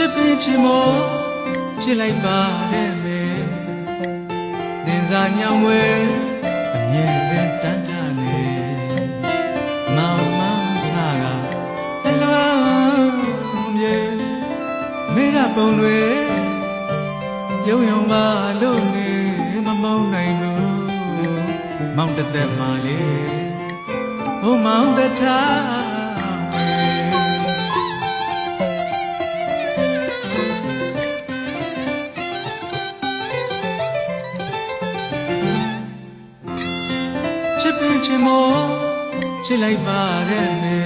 ချစ်ပင်ချစ်မောချစ်လိုက်ပါနဲ့မေသင်စားညောင်ဝဲအမြဲပဲတန်းတနေမောင်မောင်စားကအလွမ်းမြေမိရပုံတွေယုံယုံပါလို့နေမမောင်းနိုင်ဘူးမောင်တသက်မှလေဟိုမောင်တထား ချစ်ပင်ချင်မောချစ်လိုက်ပါရဲ့မေ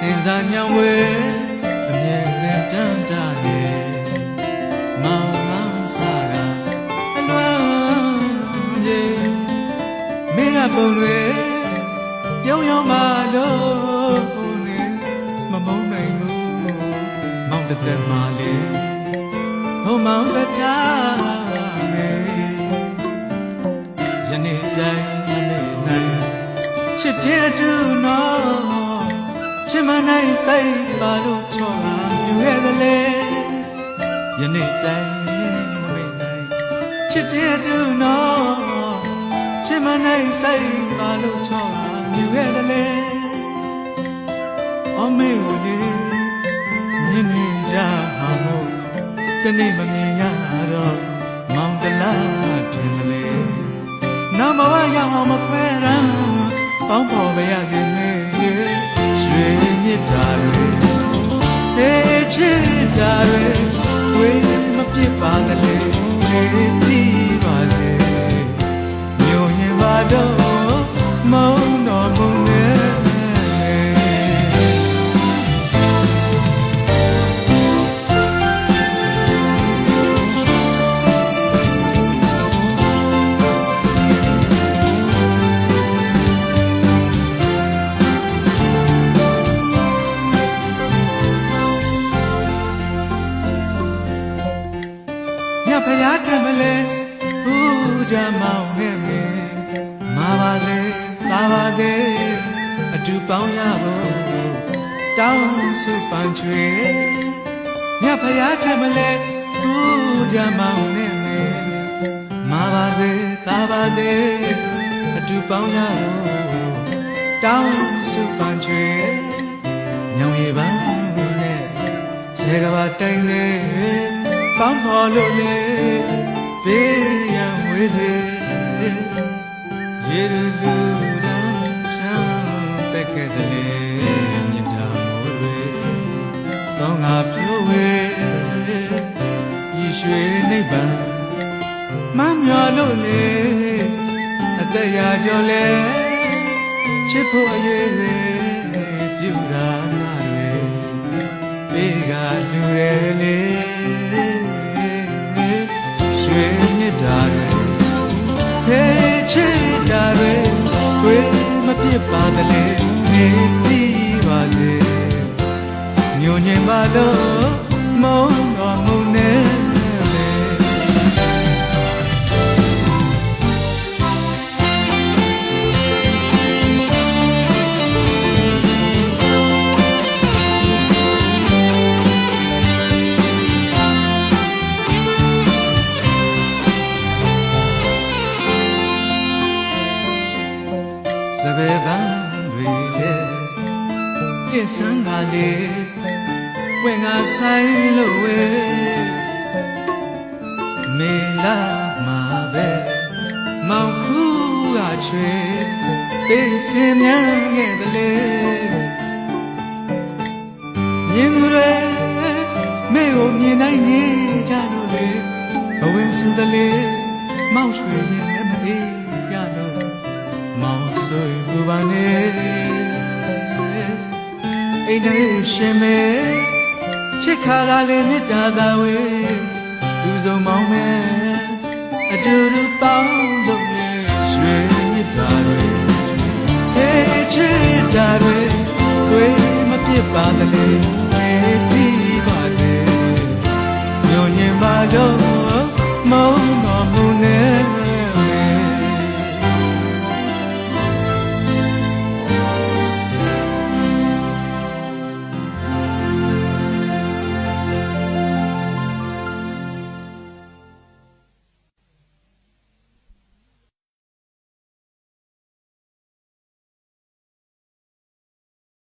သင်စားညောင်ဝဲအမြဲတမ်းတမ်းတာနေမောင်မောင်စားကအလွမ်းပြေမိရပုံတွေပြုံးရောမလို့နေမမုန်းနိုင်ဘူးမောင်တစ်သက်မှလေဟိုမောင်တထားမေယနေ့တိုင်းမနေ့နိုင် ချစ်တဲ့တူနော်ချစ်မနိုင်စိတ်ပါလို့ချောတာမြွေကလေးယနေ့တိုင်းမနေ့နိုင်ချစ်တဲ့တူနော်ချစ်မနိုင်စိတ်ပါလို့ချောတာမြွေကလေးအမေကိုလေမြင်နေကြဟာမို့တနေ့မမြင်ရတော့မောင်တလားထင်တယ်လေနမဝရအောင်မခွဲရန် ပေါင်းပေါ်ပါရခြင်းနဲ့ရွှေမြစ်တာတွေတေချစ်တာတွေဝေးမပြစ်ပါကလေးလေးပြီးပါစေမြို့ရင်ပါတော့မုံတော်မုံ ဖျားထမလဲဦးကြမောင်းနဲ့မေမာပါစေသာပါစေအတူပေါင်းရဖို့တောင်းစုပန်ချွေညဖျားထမလဲဦးကြမောင်းနဲ့မေမာပါစေသာပါစေအတူပေါင်းရဖို့တောင်းစုပန်ချွေညောင်ရည်ပန်းနဲ့စေကဘာတိုင်လေ ပန်းဖော်လို့လေဘေးရန်ဝေးစေရေလူလူရန်ချမ်းပက်ခဲ့တဲ့လေမြတ်တာမိုးတွေကောင်းငါပြိုးဝေဤရွှေနိဗ္ဗာန်မမျော်လို့လေအသက်ရာကျော်လေချစ်ဖို့အရေးတွေပြုတာနာတွေဘေးကလူရဲလေ ချစ်တာတွေကိုယ်မပြစ်ပါတလေနေပြီးပါစေညိုညင်ပါလို့မုံတော် ပယ်ပန်းတွေလေကင်းစန်းကလေးဝင်ငါဆိုင်လို့ဝဲမေလာမှာပဲမောင်ခုကချွေပေးစင်မြန်ခဲ့တယ်လေမြင်သူတွေမေကိုမြင်နိုင်နေကြလို့လေဘဝင်စုတယ်လေမောင်ရွှေမြင် ပါနေအိမ်ထဲရှင်မေချစ်ခါလာလေမေတ္တာသာဝေသူဆုံးမောင်မဲအတူတူပေါင်းစုံလေရွှေမြတ်တာတွေဟေးချစ်တာတွေတွေ့မပြစ်ပါကလေးမေးပြီးပါလေညညင်ပါတော့မောင်မ